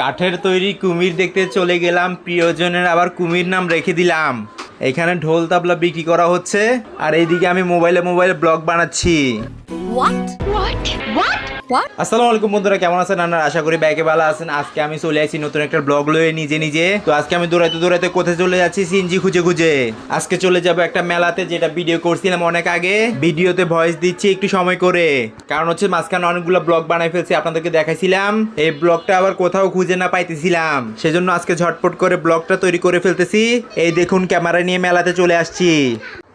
কাঠের তৈরি কুমির দেখতে চলে গেলাম, প্রিয়জনের আবার কুমির নাম রেখে দিলাম এখানে ঢোল তাবলা বিক্রি করা হচ্ছে, আর এইদিকে আমি মোবাইলে মোবাইলে ব্লগ বানাচ্ছি What? What? What? What? আসসালামু আলাইকুম বন্ধুরা, কেমন আছেন? আপনারা আশা করি ব্যাগে ভালো আছেন। আজকে আমি চলে আসছি নতুন একটা ব্লগ লয়ে নিজে নিজে। তো আজকে আমি দৌড়াইতে দৌড়াইতে কোথায় চলে যাচ্ছি? সিনজি খুঁজে খুঁজে। আজকে চলে যাব একটা মেলাতে যেটা ভিডিও করছিলাম অনেক আগে। ভিডিওতে ভয়েস দিচ্ছি একটু সময় করে। কারণ হচ্ছে মাঝখানে অনেকগুলো ব্লগ বানাই ফেলছি, আপনাদেরকে দেখাইছিলাম। এই ব্লগটা আবার কোথাও খুঁজে না পাইতেছিলাম। সেজন্য আজকে ঝটপট করে ব্লগটা তৈরি করে ফেলতেছি। এই দেখুন, ক্যামেরা নিয়ে মেলাতে চলে আসছি।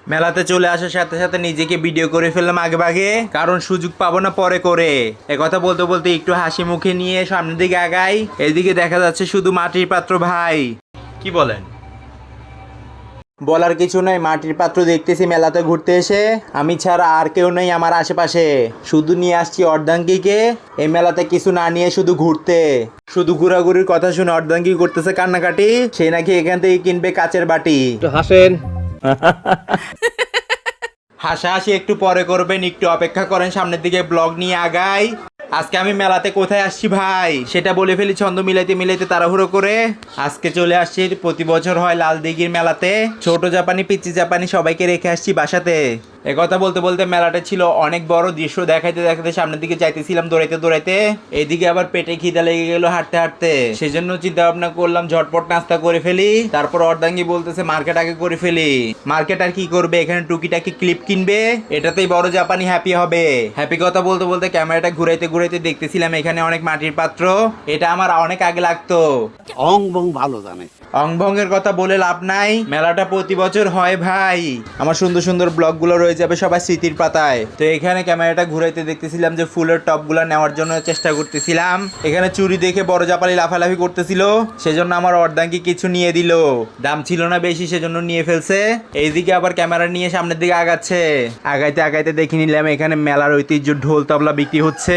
মেলাতে চলে আসার সাথে সাথে নিজেকে ভিডিও করে ফেললাম আগে ভাগে। কারণ সুযোগ পাবো না পরে করে। কথা বলতে বলতে একটু হাসি মুখে নিয়ে সামনের দিকে আগাই। এদিকে দেখা যাচ্ছে শুধু মাটির পাত্র ভাই। কি বলেন? বলার কিছু নাই মাটির পাত্র দেখতেছি মেলাতে ঘুরতে এসে। আমি ছাড়া আর কেউ নেই আমার আশেপাশে। শুধু নিয়ে আসছি অর্ধাঙ্গিকে। এই মেলাতে কিছু না নিয়ে শুধু ঘুরতে। শুধু ঘোরাঘুরির কথা শুনে অর্ধাঙ্গি করতেছে কান্নাকাটি। সে নাকি এখান থেকে কিনবে কাচের বাটি। হাসেন। হাসাহাসি একটু পরে করবেন, একটু অপেক্ষা করেন, সামনের দিকে ব্লগ নিয়ে আগাই। আজকে আমি মেলাতে কোথায় আসছি ভাই? সেটা বলে ফেলি, ছন্দ মিলাইতে মিলাইতে তাড়াহুড়ো করে। আজকে চলে আসছি, প্রতি বছর হয় লাল দিঘির মেলাতে। ছোট জাপানি পিচি জাপানি সবাইকে রেখে আসছি বাসাতে। এ কথা বলতে বলতে মেলাটা ছিল অনেক বড় দৃশ্য দেখাইতে দেখাইতে সামনের দিকে চাইতেছিলাম দৌড়াইতে দৌড়াইতে। এদিকে আবার পেটে খিদা লেগে গেল হাঁটতে হাঁটতে। সেজন্য চিন্তা ভাবনা করলাম ঝটপট নাস্তা করে ফেলি। তারপর অর্ধাঙ্গি বলতেছে মার্কেট আগে করে ফেলি। মার্কেট আর কি করবে? এখানে টুকিটাকি ক্লিপ কিনবে? এটাতেই বড় জাপানি হ্যাপি হবে। হ্যাপি কথা বলতে বলতে ক্যামেরাটা ঘুরাইতে ঘুরাইতে দেখতেছিলাম এখানে অনেক মাটির পাত্র। এটা আমার অনেক আগে লাগতো। অং বং ভালো জানে। অংভঙ্গের কথা বলে লাভ নাই। মেলাটা প্রতি বছর হয় ভাই। আমার সুন্দর সুন্দর ব্লগগুলো রয়ে যাবে সবাই স্মৃতির পাতায়। তো এখানে ক্যামেরাটা ঘুরাইতে দেখতেছিলাম যে ফুলের টপগুলো নেওয়ার জন্য চেষ্টা করতেছিলাম। এখানে চুরি দেখে বড় জাপালি লাফালাফি করতেছিল। সেজন্য আমার অর্ধাঙ্গি কিছু নিয়ে দিল। দাম ছিল না বেশি, সেজন্য নিয়ে ফেলছে। এইদিকে আবার ক্যামেরা নিয়ে সামনের দিকে আগাচ্ছে। আগাইতে আগাইতে দেখে নিলাম এখানে মেলার ঐতিহ্য ঢোল তবলা বিক্রি হচ্ছে।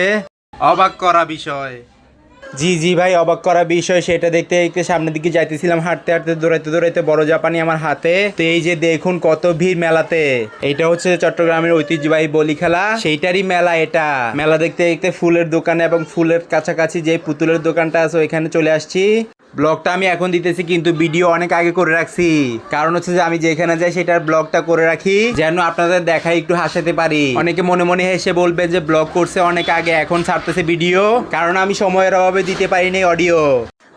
অবাক করা বিষয়। জি জি ভাই, অবাক করা বিষয় সেটা দেখতে দেখতে সামনের দিকে যাইতেছিলাম, হাঁটতে হাঁটতে দৌড়াইতে দৌড়াইতে বড় জাপানি আমার হাতে। তো এই যে দেখুন কত ভিড় মেলাতে। এটা হচ্ছে চট্টগ্রামের ঐতিহ্যবাহী বলি খেলা। সেইটারই মেলা এটা। মেলা দেখতে দেখতে ফুলের দোকানে এবং ফুলের কাছাকাছি যে পুতুলের দোকানটা আছে, ওইখানে চলে আসছি। ব্লগটা আমি এখন দিতেছি কিন্তু ভিডিও অনেক আগে করে রাখছি। কারণ হচ্ছে যে আমি যেখানে যাই সেটার ব্লগটা করে রাখি যেন আপনাদের দেখায় একটু হাসাতে পারি। অনেকে মনে মনে হেসে বলবে যে ব্লগ করছে অনেক আগে এখন ছাড়তেছে ভিডিও। কারণ আমি সময়ের অভাবে দিতে পারিনি অডিও।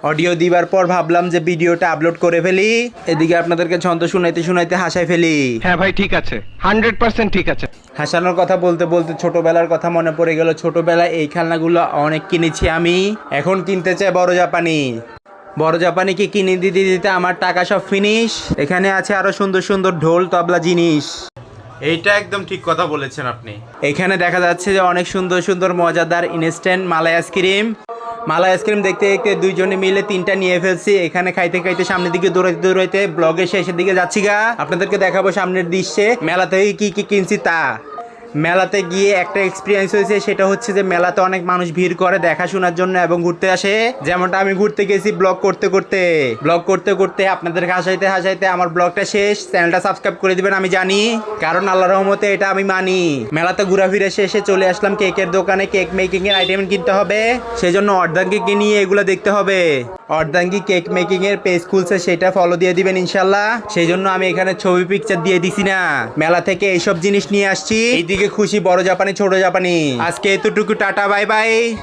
অডিও দিবার পর ভাবলাম যে ভিডিওটা আপলোড করে ফেলি। এদিকে আপনাদেরকে ছন্দ শুনাইতে শুনাইতে হাসাই ফেলি। হ্যাঁ ভাই ঠিক আছে। হান্ড্রেড পার্সেন্ট ঠিক আছে। হাসানোর কথা বলতে বলতে ছোটবেলার কথা মনে পড়ে গেল। ছোটবেলায় এই খেলনাগুলো অনেক কিনেছি আমি। এখন কিনতে চাই বড় জাপানি। বড় জাপানিকে কিনে দিতে দিতে আমার টাকা সব ফিনিশ এখানে আছে আরও সুন্দর সুন্দর ঢোল তবলা জিনিস। এইটা একদম ঠিক কথা বলেছেন আপনি। এখানে দেখা যাচ্ছে যে অনেক সুন্দর সুন্দর মজাদার ইনস্ট্যান্ট মালাই আইসক্রিম মালা আইসক্রিম দেখতে দেখতে দুইজনে মিলে তিনটা নিয়ে ফেলছি। এখানে খাইতে খাইতে সামনের দিকে দৌড়াইতে দৌড়াইতে ব্লগের শেষের দিকে যাচ্ছি গা। আপনাদেরকে দেখাবো সামনের দৃশ্যে। মেলা থেকে কি কি কিনছি তা। মেলাতে গিয়ে একটা এক্সপিরিয়েন্স হয়েছে, সেটা হচ্ছে যে মেলাতে অনেক মানুষ ভিড় করে দেখাশোনার জন্য এবং ঘুরতে আসে। যেমনটা আমি ঘুরতে গেছি ব্লগ করতে করতে। ব্লগ করতে করতে আপনাদেরকে হাসাইতে হাসাইতে আমার ব্লগটা শেষ। চ্যানেলটা সাবস্ক্রাইব করে দিবেন, আমি জানি। কারণ আল্লাহ রহমতে এটা আমি মানি। মেলাতে ঘোরাফিরে শেষে চলে আসলাম কেকের দোকানে, কেক মেকিং এর আইটেম কিনতে হবে। সেজন্য অর্ধাঙ্গিকে নিয়ে এগুলো দেখতে হবে। অর্ধাঙ্গি কেক মেকিং এর পেজ খুলছে, সেটা ফলো দিয়ে দিবেন ইনশাল্লাহ। সেই জন্য আমি এখানে ছবি পিকচার দিয়ে দিছি না। মেলা থেকে এইসব জিনিস নিয়ে আসছি। এইদিকে খুশি বড় জাপানি, ছোট জাপানি। আজকে এতটুকু, টাটা বাই বাই